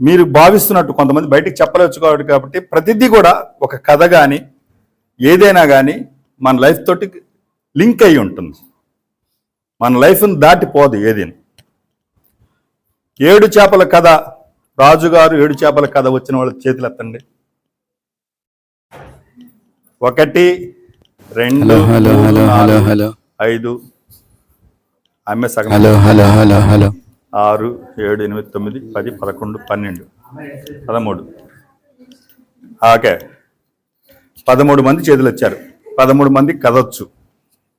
మీరు భావిస్తున్నట్టు కొంతమంది బయటికి చెప్పలేవచ్చు కాబట్టి కాబట్టి ప్రతిదీ కూడా ఒక కథ కానీ ఏదైనా కానీ మన లైఫ్ తోటి లింక్ అయి ఉంటుంది. మన లైఫ్ని దాటిపోదు ఏదైనా. ఏడు చేపల కథ రాజుగారు ఏడు చేపల కథ వచ్చిన వాళ్ళ చేతులు ఎత్తండి. ఒకటి రెండు హలో హలో హలో హలో ఐదు ఆమె సగం. Hello hello hello hello. ఆరు ఏడు ఎనిమిది తొమ్మిది పది పదకొండు పన్నెండు. పదమూడు. ఓకే. పదమూడు మంది చేతులు వచ్చారు పదమూడు మంది కదవచ్చు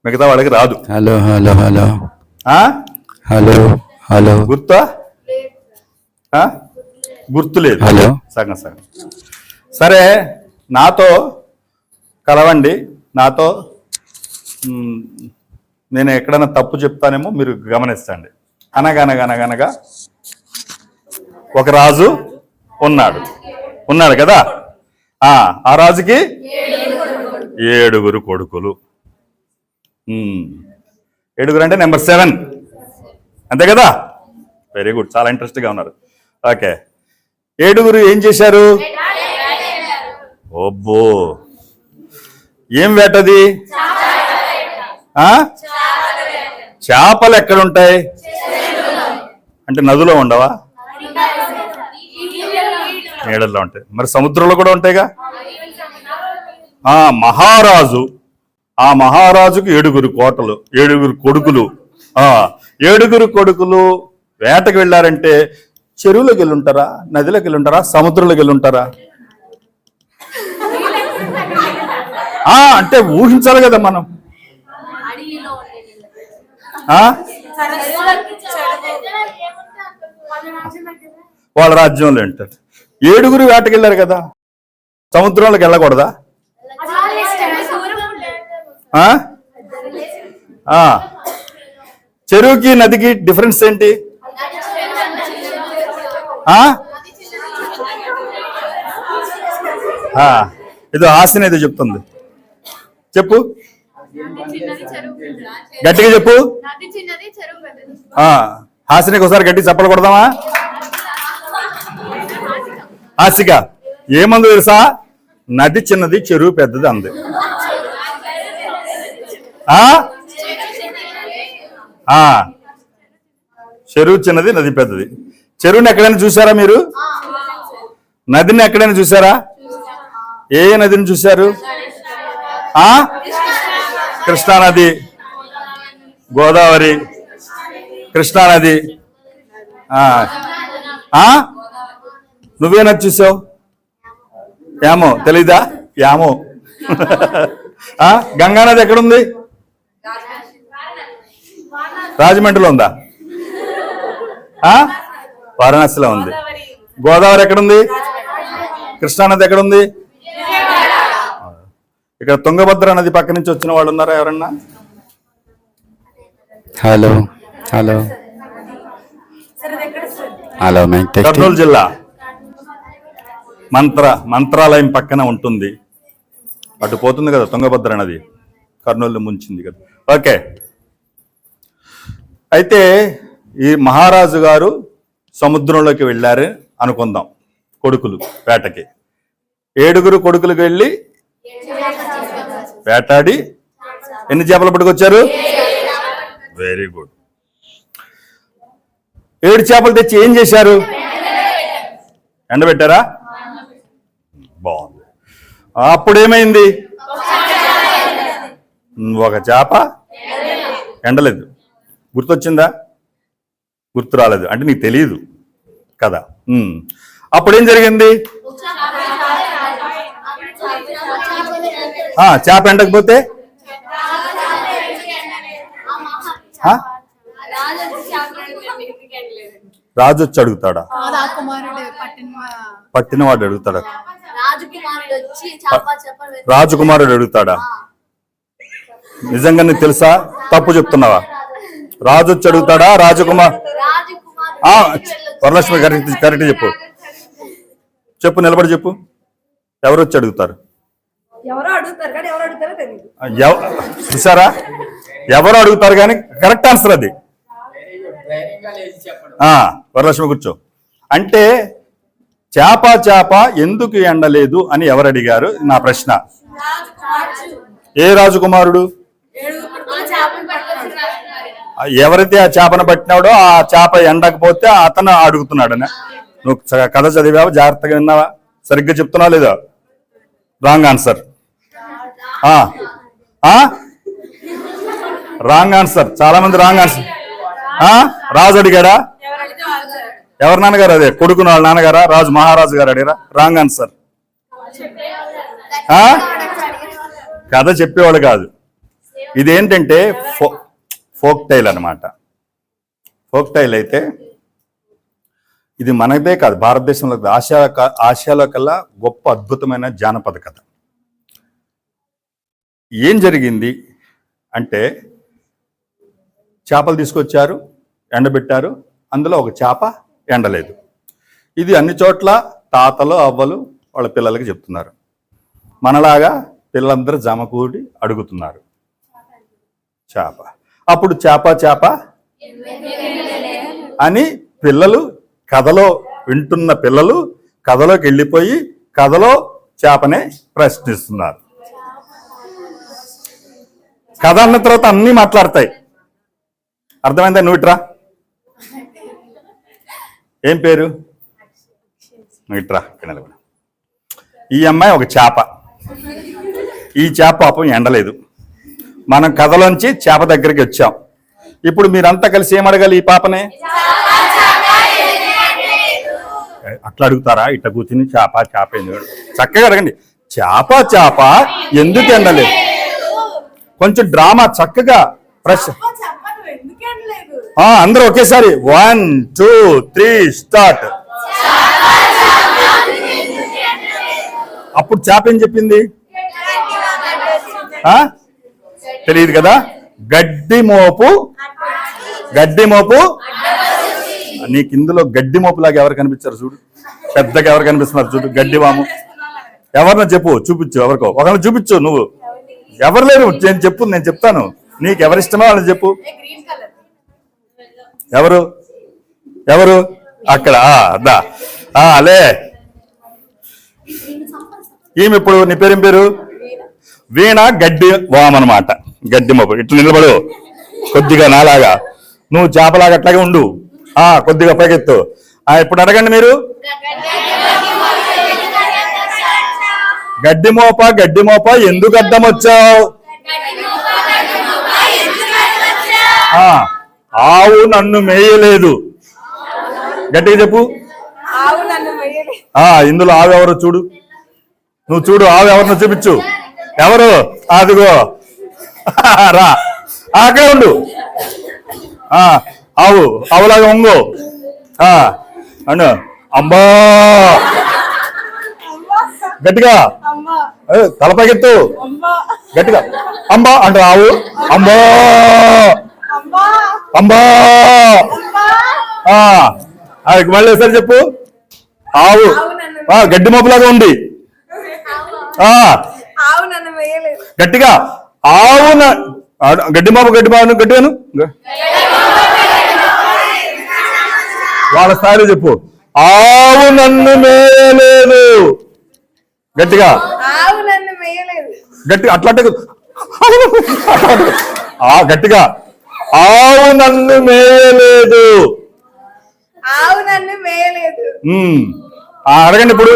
మిగతా వాళ్ళకి రాదు. Hello hello hello? Hello hello. గుర్తా? ఆ? గుర్తు లేదు. హలో. సగం సగం. సరే నాతో కలవండి. నాతో నేను ఎక్కడైనా తప్పు చెప్తానేమో మీరు గమనించండి అనగనగనగనగా ఒక రాజు ఉన్నాడు. ఉన్నాడు కదా? ఆ రాజుకి ఏడుగురు కొడుకులు. ఏడుగురు అంటే నెంబర్ సెవెన్. అంతే కదా? Very good. చాలా ఇంట్రెస్ట్గా ఉన్నారు. ఓకే. ఏడుగురు ఏం చేశారు? ఓబ్బో ఏం వేటది? ఆ? చేపలు ఎక్కడ ఉంటాయి అంటే నదిలో ఉండవా? నీళ్ళల్లో ఉంటాయి. మరి సముద్రంలో కూడా ఉంటాయిగా? ఆ మహారాజు ఆ మహారాజుకు ఏడుగురు కోటలు ఏడుగురు కొడుకులు. ఆ ఏడుగురు కొడుకులు వేటకు వెళ్ళారంటే చెరువులోకి వెళ్ళుంటారా? నదిలోకి వెళ్ళుంటారా? సముద్రంలోకి వెళ్ళి ఉంటారా ఆ అంటే ఊహించాలి కదా మనం. వాళ్ళ రాజ్యంలో ఉంటారు ఏడుగురు వేటకెళ్ళారు కదా. సముద్రంలోకి వెళ్ళకూడదా? ఆ? చెరువుకి నదికి డిఫరెన్స్ ఏంటి? ఆ? ఆ. ఏదో హాస్యం చెప్తుంది. చెప్పు. గట్టిగా చెప్పు. నది చిన్నది చెరువు పెద్దది ఆ హాసినికి ఒకసారి గట్టి చప్పలు కొడదామా? హాసిక ఏమంది తెలుసా? నది చిన్నది చెరువు పెద్దది అంది. ఆ? ఆ. చెరువు చిన్నది నది పెద్దది. చెరువుని ఎక్కడైనా చూసారా మీరు? నదిని ఎక్కడైనా చూసారా ఏ ఏ నదిని చూశారు? ఆ? కృష్ణానది గోదావరి కృష్ణానది. నువ్వేనా నువ్వే చూసావు? ఏమో తెలీదా? ఏమో గంగానది ఎక్కడుంది? రాజమండ్రిలో ఉందా? ఆ? వారణాసిలో ఉంది. గోదావరి ఎక్కడుంది? కృష్ణానది ఎక్కడుంది? ఇక్కడ తుంగభద్ర నది పక్క నుంచి వచ్చిన వాళ్ళు ఉన్నారా ఎవరన్నా? Hello hello. హలో కర్నూలు జిల్లా. మంత్ర మంత్రాలయం పక్కన ఉంటుంది. అటు పోతుంది కదా తుంగభద్ర నది. కర్నూలు ముంచింది కదా. ఓకే. అయితే ఈ మహారాజు గారు సముద్రంలోకి వెళ్ళారు అనుకుందాం. కొడుకులు వేటకి. ఏడుగురు కొడుకులకు వెళ్ళి వేటాడి ఎన్ని చేపలు పట్టుకొచ్చారు? వెరీ గుడ్ ఏడు చేపలు తెచ్చి ఏం చేశారు? ఎండబెట్టారా? బాగుంది. అప్పుడు ఏమైంది ఒక చేప ఎండలేదు. గుర్తొచ్చిందా? గుర్తు రాలేదు. అంటే నీకు తెలియదు కదా. అప్పుడేం జరిగింది? చేప ఎండకపోతే? రాజు వచ్చి అడుగుతాడా? పట్టిన పట్టినవాడు అడుగుతాడా? రాజకుమారుడు అడుగుతాడా? నిజంగా నీకు తెలుసా? తప్పు చెప్తున్నావా? రాజు వచ్చి అడుగుతాడా? రాజకుమార్ వరలక్ష్మి కరెక్ట్ కరెక్ట్ చెప్పు. చెప్పు నిలబడి చెప్పు. ఎవరు వచ్చి అడుగుతారు? ఎవరో అడుగుతారు కానీ ఎవరు అడుగుతారో తెలియదు చూసారా ఎవరు అడుగుతారు కానీ కరెక్ట్ ఆన్సర్ అది. ఆ, వరలక్ష్మి కూర్చో. అంటే చేప చేప ఎందుకు ఎండలేదు అని ఎవరు అడిగారు? నా ప్రశ్న. ఏ రాజకుమారుడు? ఎవరైతే ఆ చేపను పట్టినాడో ఆ చేప ఎండకపోతే అతను అడుగుతున్నాడని. నువ్వు కథ చదివావా? జాగ్రత్తగా విన్నావా? సరిగ్గా చెప్తున్నావా లేదా? Wrong answer. Wrong answer. చాలా మంది రాంగ్ ఆన్సర్. రాజు అడిగాడా? ఎవరి నాన్నగారు అదే? కొడుకు వాళ్ళ నాన్నగారా? రాజు మహారాజు గారు అడిగారా? Wrong answer. కథ చెప్పేవాడు కాదు. ఇదేంటంటే ఫో ఫోక్ టైల్ అనమాట ఫోక్ టైల్ అయితే ఇది మనదే కాదు. భారతదేశంలో ఆసియా ఆసియాలో కల్లా గొప్ప అద్భుతమైన జానపద కథ. ఏం జరిగింది అంటే చేపలు తీసుకొచ్చారు ఎండబెట్టారు అందులో ఒక చేప ఎండలేదు. ఇది అన్ని చోట్ల తాతలు అవ్వలు వాళ్ళ పిల్లలకి చెప్తున్నారు. మనలాగా పిల్లలందరూ జమకూడి అడుగుతున్నారు. చేప. అప్పుడు చేప చేప అని పిల్లలు కథలో వింటున్న పిల్లలు కథలోకి వెళ్ళిపోయి కథలో చేపనే ప్రశ్నిస్తున్నారు. కథ అన్న తర్వాత అన్నీ మాట్లాడతాయి. అర్థమైందా? నువ్వుట్రా ఏం పేరు? నువ్వు ఇట్రా ఈ అమ్మాయి ఒక చేప. ఈ చేప పాపం ఎండలేదు. మనం కథలోంచి చేప దగ్గరికి వచ్చాం. ఇప్పుడు మీరంతా కలిసి ఏం అడగాలి ఈ పాపనే? అట్లా అడుగుతారా? ఇట్ట కూర్చుని చేప చేప ఎందుకు చక్కగా అడగండి. చేప చేప ఎందుకు ఎండలేదు? కొంచెం డ్రామా చక్కగా ఆ, అందరూ ఒకేసారి వన్ టూ త్రీ స్టార్ట్. అప్పుడు చేప ఏం చెప్పింది? తెలియదు కదా? గడ్డి మోపు గడ్డి మోపు. నీకు ఇందులో గడ్డి మోపులాగా ఎవరు కనిపించారు చూడు? పెద్దగా ఎవరు కనిపిస్తున్నారు చూడు? గడ్డి వాము. ఎవరినో చెప్పు చూపించు ఎవరికో. ఒకరిని చూపించు నువ్వు. ఎవరు లేరు. నేను చెప్పు నేను చెప్తాను. నీకు ఎవరిష్టమో వాళ్ళని చెప్పు. ఎవరు? ఎవరు? అక్కడ అద్దా ఆ, అలే ఈమె ఇప్పుడు నీ పేరేం పేరు? వీణ గడ్డి వామ్ గడ్డి మొప్పు ఇట్లా నిలబడు. కొద్దిగా నాలాగా. నువ్వు చేపలాగా అట్లాగే ఉండు. ఆ కొద్దిగా పైకెత్తు. ఆ ఇప్పుడు అడగండి మీరు. గడ్డి మోప గడ్డి మోప ఎందుకు అడ్డం వచ్చావు? ఆ, ఆవు నన్ను మేయలేదు. గట్టిగా చెప్పు. ఆ ఇందులో ఆవు ఎవరు చూడు. నువ్వు చూడు ఆవు ఎవరినో చూపించు. ఎవరు? అదిగో. రా. అక్కడే ఉండు. ఆ ఆవు ఆవులాగా ఉంగు ఆ అను అంబా. గట్టిగా. తలపైకెత్తు అమ్మా. గట్టిగా. అంబా అంటారు ఆవు. అంబా. అంబా. అది మళ్ళీ ఒకసారి చెప్పు. ఆవు. గడ్డి మోపులాగా ఉంది. గట్టిగా. ఆవున గడ్డి మాపు గడ్డి మాపు గట్టిగాను వాళ్ళ స్థాయిలో చెప్పు. ఆవు నన్ను మేయలేదు గట్టిగా. గట్టిగా అట్లా అంటే ఆ గట్టిగా. ఆవు నన్ను మేయలేదు. ఆవు నన్ను అడగండి ఇప్పుడు.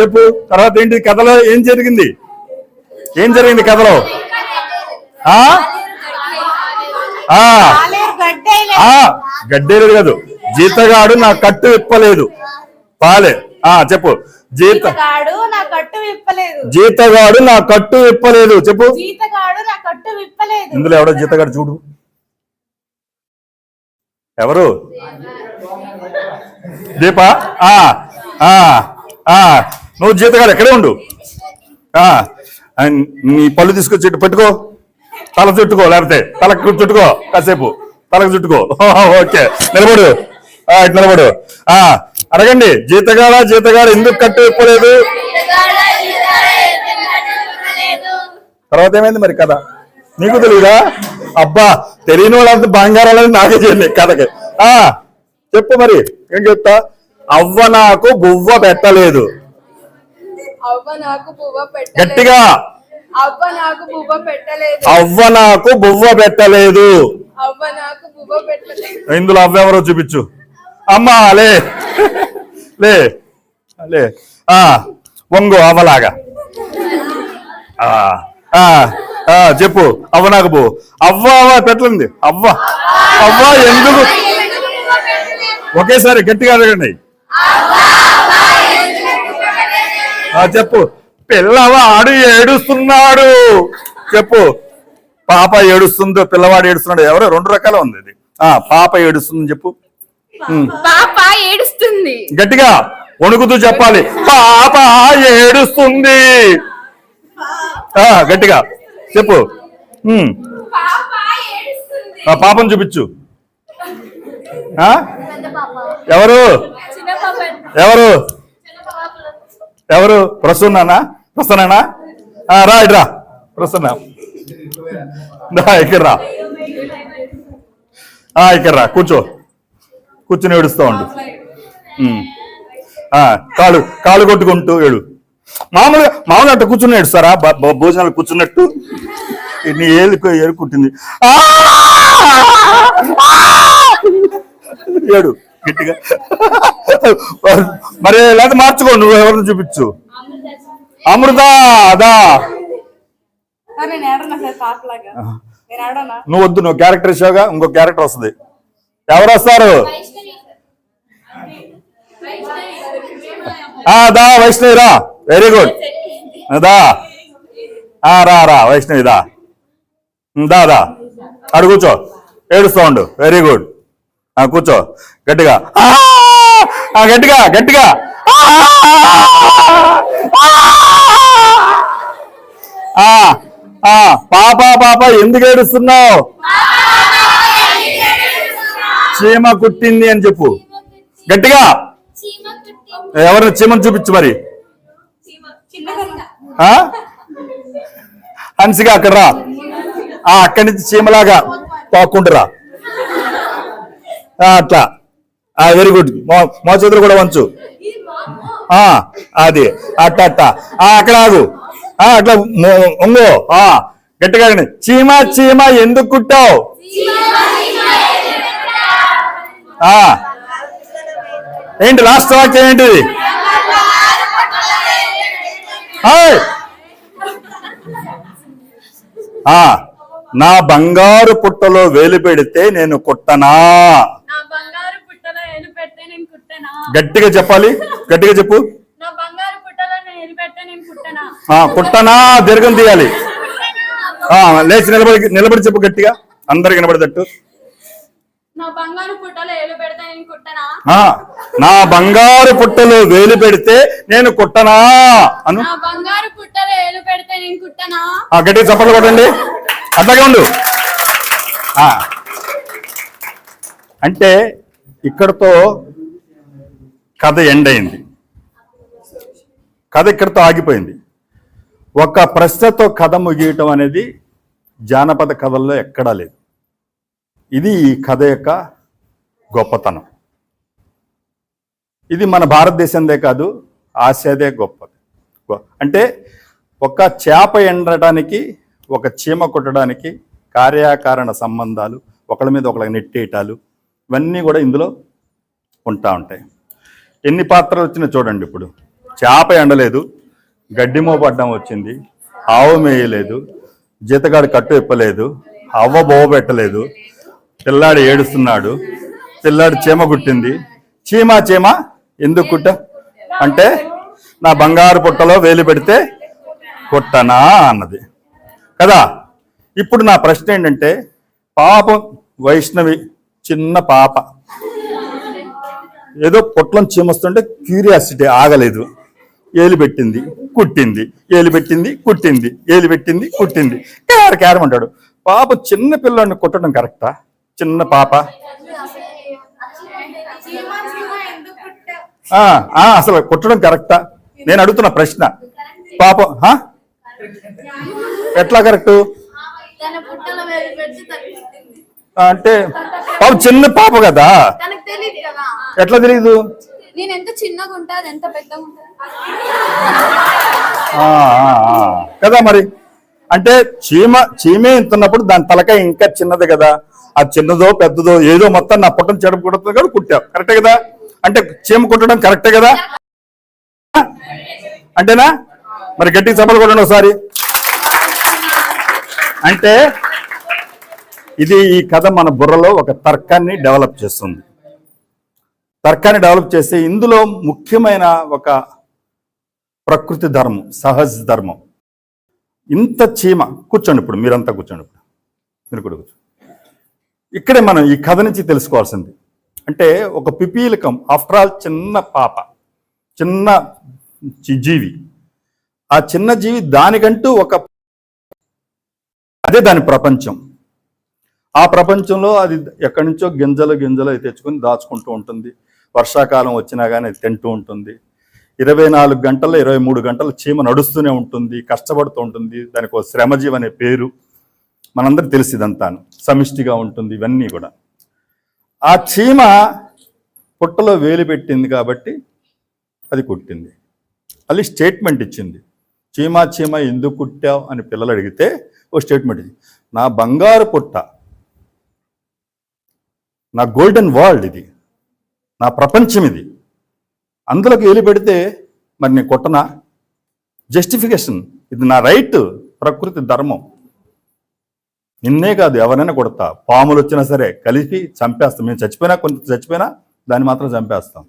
చెప్పు. తర్వాత ఏంటి కథలో ఏం జరిగింది? ఏం జరిగింది కథలో? ఆ? ఆ. ఆ గడ్డేలేదు కాదు. జీతగాడు నా కట్టు విప్పలేదు. పాలే ఆ చెప్పు. జీత జీతగాడు నా కట్టు విప్పలేదు. జీతగాడు నా కట్టు విప్పలేదు. చెప్పు. జీతగాడు నా కట్టు విప్పలేదు. ఇందులో ఎవడో జీతగాడు చూడు. ఎవరు? దీప? ఆ ఆ ఆ. నువ్వు జీతగాడు ఎక్కడే ఉండు. ఆ నీ పళ్ళు తీసుకొచ్చి పెట్టుకో. తల చుట్టుకో లేకపోతే తలకు చుట్టుకో. కాసేపు. తలకు చుట్టుకో. ఓకే. నిలబడు. ఇటు నిలబడు. ఆ అడగండి జీతగాడ జీతగాడు ఎందుకు కట్టు ఇప్పలేదు తర్వాత ఏమైంది మరి కథ? నీకు తెలియదా అబ్బా తెలియని వాళ్ళంతా బంగారాలని నాకే చేయండి కథకి. ఆ చెప్పు మరి ఏం చెప్తా? అవ్వ నాకు బువ్వ పెట్టలేదు. గట్టిగా. అవ్వ నాకు పువ్వ పెట్టలేదు. అవ్వ నాకు బువ్వ పెట్టలేదు. ఇందులో అవ్వ ఎవరో చూపించు. అమ్మా లే. లే. లే. ఆ వంగు అవ్వలాగా ఆ, ఆ, చెప్పు. అవ్వ నాకు పో. అవ్వ అవ్వ పెట్టండి. అవ్వ. అవ్వ ఎందుకు? ఒకేసారి గట్టిగా అడగండి. ఆ, చెప్పు. పిల్లవాడు ఏడుస్తున్నాడు. చెప్పు. పాప ఏడుస్తుందో పిల్లవాడు ఏడుస్తున్నాడు ఎవరో రెండు రకాల ఉంది ఇది. ఆ పాప ఏడుస్తుంది చెప్పు. పాప ఏడుస్తుంది. గట్టిగా వణుకుతూ చెప్పాలి. పాప ఏడుస్తుంది. గట్టిగా చెప్పు. పాప ఏడుస్తుంది. ఆ పాపను చూపించు. ఆ? ఎవరు? ఎవరు? ఎవరు? ప్రసన్నానా ప్రసన్నానా ఆ, రా ఇటు రా. ప్రసన్న. రా ఇక్కడ రా. ఆ, ఇక్కడ రా. కూర్చో. కూర్చుని ఏడుస్తూ ఉండు. కాలు కాలు కొట్టుకుంటూ ఏడు. మామూలుగా మామూలుగా అట్ట కూర్చుని ఏడుస్తారా? భోజనాలు కూర్చున్నట్టు. నీ ఏలు ఆ! ఏడు గట్టిగా. మరి లేదా మార్చుకో నువ్వు ఎవరిని చూపించు? అమృత అదా. నువ్వు వద్దు నువ్వు క్యారెక్టర్ ఇచ్చావుగా ఇంకో క్యారెక్టర్ వస్తుంది. ఎవరు వస్తారు ఆ, దా వైష్ణవి రా. వెరీ గుడ్ దా. ఆ, రా రా వైష్ణవి దా. దా దా. అడు కూర్చో. ఏడుస్తూ ఉండు. వెరీ గుడ్ ఆ కూర్చో. గట్టిగా. గట్టిగా గట్టిగా. పాప పాప ఎందుకు ఏడుస్తున్నావు? చీమ కుట్టింది అని చెప్పు. గట్టిగా. ఎవరిని చీమని చూపించు మరి? ఆ? హన్సిగా అక్కడ రా. ఆ అక్కడి నుంచి చీమలాగా పాక్కుంటురా అట్లా. వెరీ గుడ్ మా చేతులు కూడా వంచు. ఆ అది. అట్ట అట్ట. ఆ అక్కడ ఆగు. ఆ అట్లా ఉంగో ఆ గట్టిగా చీమ చీమ ఎందుకు కుట్టావు? ఆ. ఏంటి లాస్ట్ వాక్యం ఏంటిది? నా బంగారు పుట్టలో వేలు పెడితే నేను కుట్టనా? గట్టిగా చెప్పాలి గట్టిగా చెప్పు. కుట్టనా? దీర్ఘం తీయాలి. లేచి నిలబడి నిలబడి చెప్పు గట్టిగా. అందరికి నిలబడేటట్టు నా బంగారు పుట్టలో వేలు పెడితే నేను కుట్టనా? అను. గట్టిగా చప్పట్లు కొట్టండి. అట్లాగే ఉండు. అంటే ఇక్కడతో కథ ఎండ్ అయింది. కథ ఇక్కడతో ఆగిపోయింది. ఒక ప్రశ్నతో కథ ముగియటం అనేది జానపద కథల్లో ఎక్కడా లేదు. ఇది ఈ కథ యొక్క గొప్పతనం. ఇది మన భారతదేశందే కాదు ఆసియాదే గొప్పది. అంటే ఒక చేప ఎండటానికి ఒక చీమ కొట్టడానికి కార్యాకారణ సంబంధాలు ఒకళ్ళ మీద ఒకళ్ళకి నెట్టేయటాలు ఇవన్నీ కూడా ఇందులో ఉంటా ఉంటాయి. ఎన్ని పాత్రలు వచ్చినా చూడండి ఇప్పుడు. చేప ఎండలేదు గడ్డి మోపడ్డం వచ్చింది ఆవు మేయలేదు జీతగాడు కట్టు ఇప్పలేదు అవ్వ బోవ పెట్టలేదు పిల్లాడు ఏడుస్తున్నాడు. పిల్లాడు చీమ కుట్టింది చీమ చీమ ఎందుకు కుట్ట అంటే నా బంగారు పుట్టలో వేలు పెడితే కుట్టనా అన్నది. కదా? ఇప్పుడు నా ప్రశ్న ఏంటంటే పాపం వైష్ణవి చిన్న పాప. ఏదో పొట్లం చీమొస్తుంటే క్యూరియాసిటీ ఆగలేదు. ఏలు పెట్టింది కుట్టింది. ఏలు పెట్టింది కుట్టింది. ఏలు పెట్టింది కుట్టింది. క్యార క్యారం అంటాడు. పాప చిన్న పిల్లాడిని కుట్టడం కరెక్టా? చిన్న పాప. ఆ, ఆ, అసలు కుట్టడం కరెక్టా? నేను అడుగుతున్న ప్రశ్న. పాపం హా? ఎట్లా కరెక్ట్? అంటే పాప చిన్న పాప కదా? తనకు తెలియదు కదా? ఎట్లా తెలియదు నేను ఎంత చిన్నగా ఉంటా అది ఎంత పెద్దగా ఉంటుంది ఆ, ఆ, ఆ. కదా మరి? అంటే చీమ చీమే ఇంతున్నప్పుడు దాని తలకాయ ఇంకా చిన్నది కదా. అది చిన్నదో పెద్దదో ఏదో మొత్తం నా పొట్టం చెడ కొడుతుంది కూడా కుట్టావు కరెక్టే కదా? అంటే చీమ కుట్టడం కరెక్టే కదా? అంటేనా? మరి గట్టిగా చప్పలు కొట్టండి ఒకసారి. అంటే ఇది ఈ కథ మన బుర్రలో ఒక తర్కాన్ని డెవలప్ చేస్తుంది. తర్కాన్ని డెవలప్ చేస్తే ఇందులో ముఖ్యమైన ఒక ప్రకృతి ధర్మం సహజ ధర్మం. ఇంత చీమ కూర్చోండి ఇప్పుడు మీరంతా కూర్చోండి ఇప్పుడు. మీరు కూడా కూర్చోండి. ఇక్కడే మనం ఈ కథ నుంచి తెలుసుకోవాల్సింది. అంటే ఒక పిపీలకం ఆఫ్టర్ ఆల్ చిన్న పాప చిన్న చి- జీవి. ఆ చిన్న జీవి దానికంటూ ఒక అదే దాని ప్రపంచం. ఆ ప్రపంచంలో అది ఎక్కడి నుంచో గింజలు గింజలు అవి తెచ్చుకొని దాచుకుంటూ ఉంటుంది. వర్షాకాలం వచ్చినా కానీ అది తింటూ ఉంటుంది. ఇరవై నాలుగు గంటలు ఇరవై మూడు గంటలు చీమ నడుస్తూనే ఉంటుంది కష్టపడుతూ ఉంటుంది. దానికి ఒక శ్రమజీవి అనే పేరు. మనందరూ తెలిసి ఇదంతాను. సమిష్టిగా ఉంటుంది ఇవన్నీ కూడా. ఆ చీమ పుట్టలో వేలు పెట్టింది కాబట్టి అది కుట్టింది. అది స్టేట్మెంట్ ఇచ్చింది. చీమ చీమ ఎందుకు కుట్టావు అని పిల్లలు అడిగితే ఓ స్టేట్మెంట్ ఇచ్చింది. నా బంగారు పుట్ట నా గోల్డెన్ వరల్డ్ ఇది నా ప్రపంచం ఇది. అందులోకి వేలు పెడితే మరి నేను కొట్టనా? జస్టిఫికేషన్ ఇది నా రైట్ ప్రకృతి ధర్మం. నిన్నే కాదు ఎవరైనా కొడతా. పాములు వచ్చినా సరే కలిపి చంపేస్తాం. మేము చచ్చిపోయినా కొంత చచ్చిపోయినా దాన్ని మాత్రం చంపేస్తాం.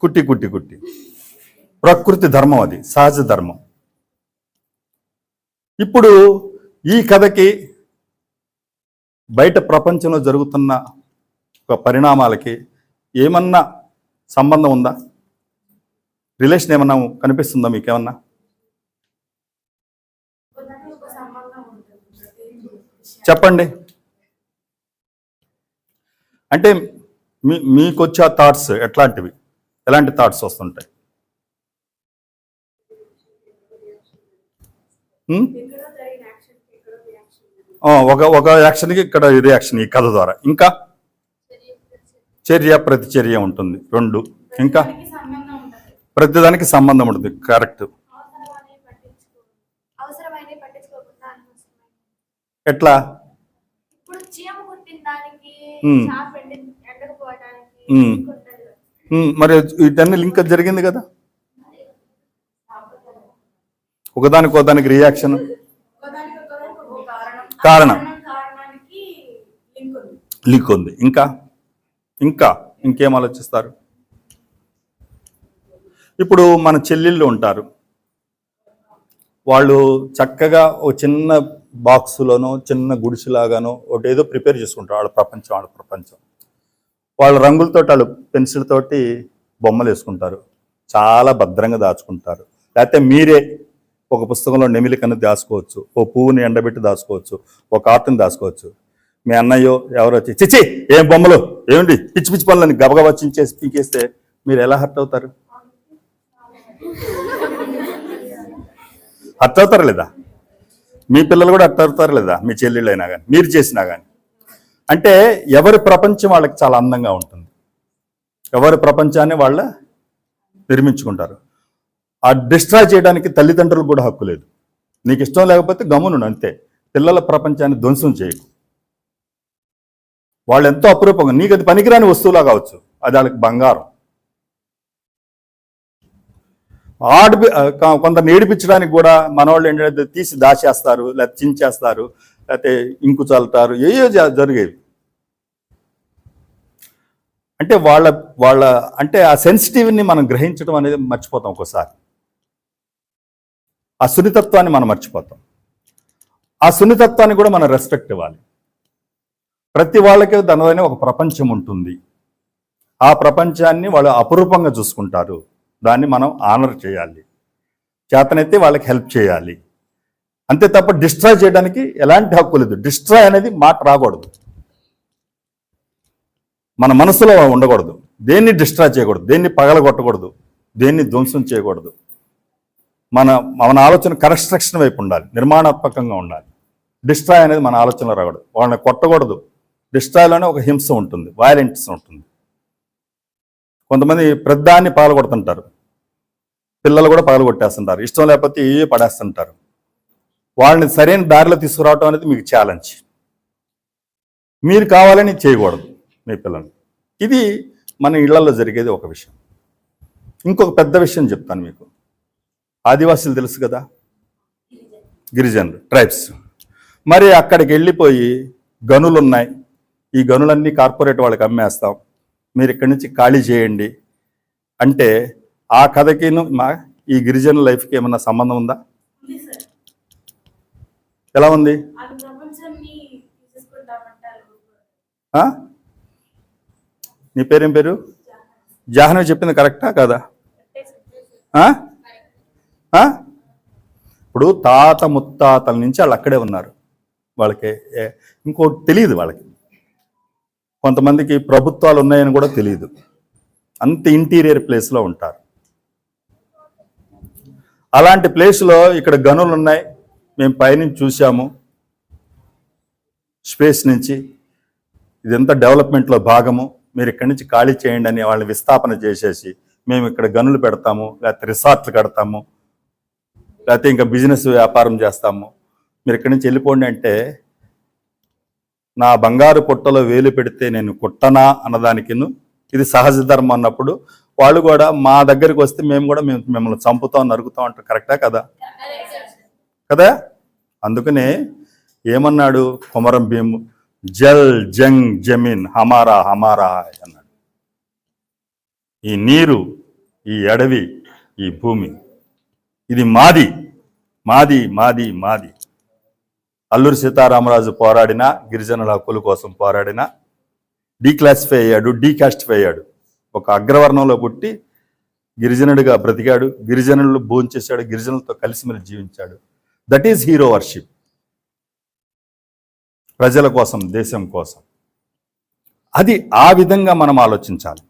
కుట్టి కుట్టి కుట్టి. ప్రకృతి ధర్మం అది సహజ ధర్మం. ఇప్పుడు ఈ కథకి బయట ప్రపంచంలో జరుగుతున్న ఒక పరిణామాలకి ఏమన్నా సంబంధం ఉందా? రిలేషన్ ఏమన్నా కనిపిస్తుందా మీకేమన్నా? చెప్పండి. అంటే మీ మీకు వచ్చే థాట్స్ ఎట్లాంటివి? ఎలాంటి థాట్స్ వస్తుంటాయి? ఒక ఒక యాక్షన్కి ఇక్కడ రియాక్షన్ ఈ కథ ద్వారా. ఇంకా? చర్య ప్రతిచర్య ఉంటుంది. రెండు. ఇంకా? ప్రతిదానికి సంబంధం ఉంటుంది. కరెక్ట్ అవసరమైన పట్టించుకోకుండా అనవసరమైన ఎట్లా ఇప్పుడు చీమ కుట్టిన దానికి ఉమ్. చాప ఎండి ఎండకపోవడానికి ఉమ్. ఉంటది కదా. ఉమ్, మరి వీటన్ని లింక్ జరిగింది కదా? ఒకదానికి ఒకదానికి రియాక్షన్ కారణం. లింక్ ఉంది. ఇంకా? ఇంకా? ఇంకేం ఆలోచిస్తారు? ఇప్పుడు మన చెల్లెళ్ళు ఉంటారు. వాళ్ళు చక్కగా ఒక చిన్న బాక్సులోనో చిన్న గుడిసెలాగానో ఒకటి ఏదో ప్రిపేర్ చేసుకుంటారు వాళ్ళ ప్రపంచం వాళ్ళ ప్రపంచం. వాళ్ళ రంగులతో వాళ్ళు పెన్సిల్ తోటి బొమ్మలు వేసుకుంటారు. చాలా భద్రంగా దాచుకుంటారు. లేకపోతే మీరే ఒక పుస్తకంలో నెమిలికన్ను దాచుకోవచ్చు ఓ పువ్వుని ఎండబెట్టి దాచుకోవచ్చు ఒక ఆర్ట్ని దాచుకోవచ్చు. మీ అన్నయ్యో ఎవరో వచ్చి చిచ్చి ఏం బొమ్మలు? ఏమిటి పిచ్చి పిచ్చి పనులని గబగబా చించేసి పీకేస్తే మీరు ఎలా హర్ట్ అవుతారు? హర్ట్ అవుతారు లేదా? మీ పిల్లలు కూడా అట్ట అవుతారు లేదా? మీ చెల్లెళ్ళు అయినా కానీ మీరు చేసినా కానీ అంటే ఎవరి ప్రపంచం వాళ్ళకి చాలా అందంగా ఉంటుంది. ఎవరి ప్రపంచాన్ని వాళ్ళ నిర్మించుకుంటారు. ఆ డిస్ట్రాయ్ చేయడానికి తల్లిదండ్రులకు కూడా హక్కు లేదు. నీకు ఇష్టం లేకపోతే గమ్మును అంతే. పిల్లల ప్రపంచాన్ని ధ్వంసం చేయకు. వాళ్ళు ఎంతో అపురూపంగా నీకు అది పనికిరాని వస్తువులా కావచ్చు. అది వాళ్ళకి బంగారం. ఆడిపి కొంత నేడిపించడానికి కూడా మనవాళ్ళు ఏంటంటే తీసి దాచేస్తారు లేకపోతే చించేస్తారు లేకపోతే ఇంకు చల్లుతారు ఏయో జ- జరిగేవి. అంటే వాళ్ళ వాళ్ళ అంటే ఆ సెన్సిటివ్ని మనం గ్రహించడం అనేది మర్చిపోతాం ఒక్కోసారి. ఆ సున్నితత్వాన్ని మనం మర్చిపోతాం. ఆ సున్నితత్వాన్ని కూడా మనం రెస్పెక్ట్ ఇవ్వాలి. ప్రతి వాళ్ళకి దానిలోనే ఒక ప్రపంచం ఉంటుంది. ఆ ప్రపంచాన్ని వాళ్ళు అపురూపంగా చూసుకుంటారు. దాన్ని మనం ఆనర్ చేయాలి. చేతనైతే వాళ్ళకి హెల్ప్ చేయాలి. అంతే తప్ప డిస్ట్రాయ్ చేయడానికి ఎలాంటి హక్కు లేదు. డిస్ట్రాయ్ అనేది మాట రాకూడదు. మన మనసులో ఉండకూడదు. దేన్ని డిస్ట్రాయ్ చేయకూడదు? దేన్ని పగలగొట్టకూడదు? దేన్ని ధ్వంసం చేయకూడదు? మన మన ఆలోచన కన్స్ట్రక్షన్ వైపు ఉండాలి. నిర్మాణాత్మకంగా ఉండాలి. డిస్ట్రాయ్ అనేది మన ఆలోచనలో రాకూడదు. వాళ్ళని కొట్టకూడదు. డిస్ట్రాయ్లోనే ఒక హింస ఉంటుంది. వైలెంట్స్ ఉంటుంది. కొంతమంది పెద్దాన్ని పగలగొడుతుంటారు పిల్లలు కూడా పగలగొట్టేస్తుంటారు ఇష్టం లేకపోతే ఏ పడేస్తుంటారు. వాళ్ళని సరైన దారిలో తీసుకురావటం అనేది మీకు ఛాలెంజ్ మీరు కావాలని చేయకూడదు మీ పిల్లల్ని. ఇది మన ఇళ్ళలో జరిగేది ఒక విషయం. ఇంకొక పెద్ద విషయం చెప్తాను మీకు. ఆదివాసులు తెలుసు కదా? గిరిజనులు ట్రైబ్స్ మరి అక్కడికి వెళ్ళిపోయి గనులు ఉన్నాయి ఈ గనులన్నీ కార్పొరేట్ వాళ్ళకి అమ్మేస్తాం. మీరు ఇక్కడి నుంచి ఖాళీ చేయండి. అంటే ఆ కథకిను మా ఈ గిరిజన లైఫ్కి ఏమన్నా సంబంధం ఉందా? ఎలా ఉంది? నీ పేరేం పేరు? జాహ్నవి చెప్పింది కరెక్టా కదా? ఇప్పుడు తాత ముత్తాతల నుంచి వాళ్ళు అక్కడే ఉన్నారు. వాళ్ళకి ఏ- ఇంకోటి తెలియదు వాళ్ళకి. కొంతమందికి ప్రభుత్వాలు ఉన్నాయని కూడా తెలియదు. అంత ఇంటీరియర్ ప్లేస్లో ఉంటారు. అలాంటి ప్లేస్లో ఇక్కడ గనులు ఉన్నాయి. మేము పైనుంచి చూసాము స్పేస్ నుంచి. ఇదంతా డెవలప్మెంట్లో భాగము. మీరు ఇక్కడి నుంచి ఖాళీ చేయండి అని వాళ్ళని విస్థాపన చేసేసి మేము ఇక్కడ గనులు పెడతాము. లేకపోతే రిసార్ట్లు కడతాము. లేకపోతే ఇంకా బిజినెస్ వ్యాపారం చేస్తాము. మీరు ఇక్కడి నుంచి వెళ్ళిపోండి అంటే నా బంగారు పుట్టలో వేలు పెడితే నేను కుట్టనా అన్నదానికిను. ఇది సహజ ధర్మం అన్నప్పుడు వాళ్ళు కూడా మా దగ్గరికి వస్తే మేము కూడా మేము మిమ్మల్ని చంపుతాం నరుకుతాం అంటారు. కరెక్టా కదా? కదా? అందుకనే ఏమన్నాడు కుమరం భీము? జల్ జంగ్ జమీన్ హమారా హమారా అన్నాడు. ఈ నీరు ఈ అడవి ఈ భూమి ఇది మాది మాది మాది మాది. అల్లూరి సీతారామరాజు పోరాడిన గిరిజనుల హక్కుల కోసం పోరాడిన డీక్లాసిఫై అయ్యాడు డీకాస్టిఫై అయ్యాడు. ఒక అగ్రవర్ణంలో పుట్టి గిరిజనుడిగా బ్రతికాడు గిరిజనులు భోంచేశాడు గిరిజనులతో కలిసిమెలిసి జీవించాడు. దట్ ఈజ్ హీరో వర్షిప్ ప్రజల కోసం దేశం కోసం. అది ఆ విధంగా మనం ఆలోచించాలి.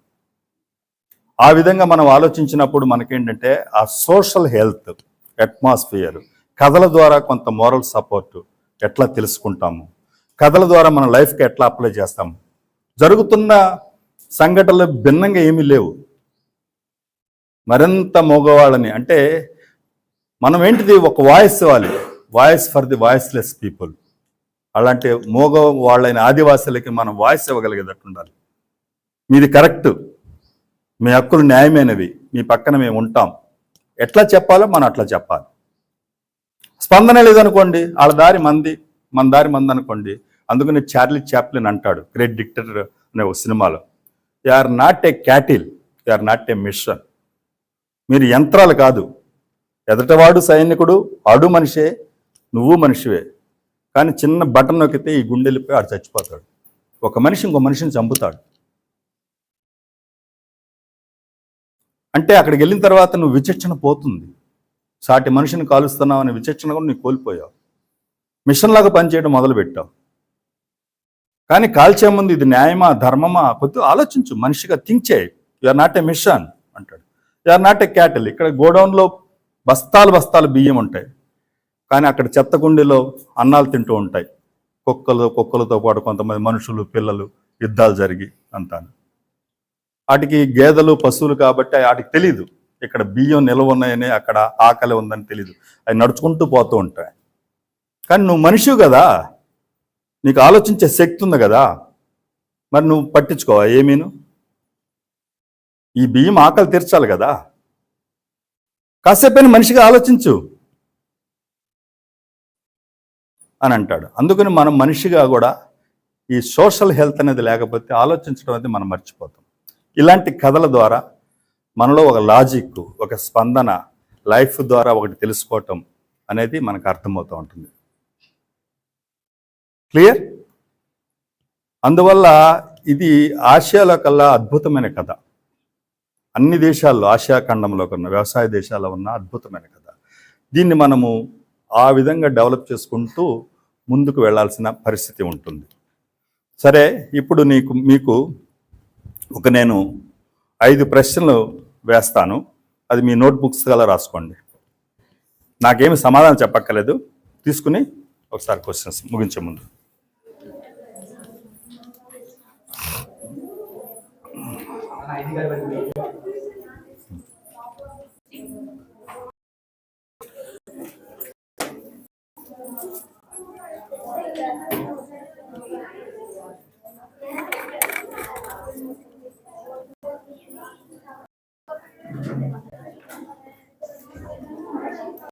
ఆ విధంగా మనం ఆలోచించినప్పుడు మనకేంటంటే ఆ సోషల్ హెల్త్ అట్మాస్ఫియర్ కథల ద్వారా కొంత మోరల్ సపోర్ట్ ఎట్లా తెలుసుకుంటాము? కథల ద్వారా మన లైఫ్కి ఎట్లా అప్లై చేస్తాము? జరుగుతున్న సంఘటనలు భిన్నంగా ఏమీ లేవు. మరింత మగవాళ్ళని అంటే మనం ఏంటిది? ఒక వాయిస్ ఇవ్వాలి. Voice for the voiceless people. అలాంటి మోగ వాళ్ళైన ఆదివాసులకి మనం వాయిస్ ఇవ్వగలిగేటట్టు ఉండాలి. మీది కరెక్ట్. మీ హక్కులు న్యాయమైనవి. మీ పక్కన మేము ఉంటాం. ఎట్లా చెప్పాలో మనం అట్లా చెప్పాలి. స్పందన లేదనుకోండి వాళ్ళ దారి మంది మన దారి మంది అనుకోండి అందుకని చార్లీ చాప్లిన్ అంటాడు గ్రేట్ డిక్టర్ అనే ఒక సినిమాలో you are not a cattle you are not a machine మీరు యంత్రాలు కాదు. ఎదటవాడు సైనికుడు ఆడు మనిషే నువ్వు మనిషివే. కానీ చిన్న బటన్ నొక్కితే ఈ గుండె వెళ్ళిపోయి ఆడు చచ్చిపోతాడు. ఒక మనిషి ఇంకో మనిషిని చంపుతాడు. అంటే అక్కడికి వెళ్ళిన తర్వాత నువ్వు విచక్షణ పోతుంది. సాటి మనిషిని కాలుస్తున్నావు అనే విచక్షణ కూడా నీకు కోల్పోయావు. మిషన్ లాగా పనిచేయడం మొదలుపెట్టావు. కానీ కాల్చే ముందు ఇది న్యాయమా ధర్మమా కొద్దిగా ఆలోచించు. మనిషిగా థింక్ చేయి. ఆర్ నాట్ ఏ మిషన్ అంటాడు. ఆర్ నాట్ ఏ క్యాటిల్ ఇక్కడ గోడౌన్లో బస్తాలు బస్తాలు బియ్యం ఉంటాయి. కానీ అక్కడ చెత్త కుండీలో అన్నాలు తింటూ ఉంటాయి. కుక్కలు కుక్కలతో పాటు కొంతమంది మనుషులు పిల్లలు యుద్ధాలు జరిగి అంతాను వాటికి గేదెలు పశువులు కాబట్టి వాటికి తెలియదు ఇక్కడ బియ్యం నిల్వ ఉన్నాయని అక్కడ ఆకలి ఉందని తెలియదు అవి నడుచుకుంటూ పోతూ ఉంటాయి. కానీ నువ్వు మనిషి కదా. నీకు ఆలోచించే శక్తి ఉంది కదా. మరి నువ్వు పట్టించుకోవా ఏమీను? ఈ బియ్యం ఆకలి తీర్చాలి కదా. కాసేపైన మనిషిగా ఆలోచించు. అని అంటాడు. అందుకని మనం మనిషిగా కూడా ఈ సోషల్ హెల్త్ అనేది లేకపోతే ఆలోచించడం అనేది మనం మర్చిపోతాం. ఇలాంటి కథల ద్వారా మనలో ఒక లాజిక్ ఒక స్పందన లైఫ్ ద్వారా ఒకటి తెలుసుకోవటం అనేది మనకు అర్థమవుతూ ఉంటుంది. క్లియర్? అందువల్ల ఇది ఆసియాలో కల్లా అద్భుతమైన కథ. అన్ని దేశాల్లో ఆసియా ఖండంలో ఉన్న వ్యవసాయ దేశాల్లో ఉన్న అద్భుతమైన కథ. దీన్ని మనము ఆ విధంగా డెవలప్ చేసుకుంటూ ముందుకు వెళ్ళాల్సిన పరిస్థితి ఉంటుంది. సరే ఇప్పుడు నీకు మీకు ఒక నేను ఐదు ప్రశ్నలు వేస్తాను. అది మీ నోట్బుక్స్ గల రాసుకోండి. నాకేమి సమాధానం చెప్పక్కర్లేదు. తీసుకుని ఒకసారి క్వశ్చన్స్ ముగించే ముందు. Amén.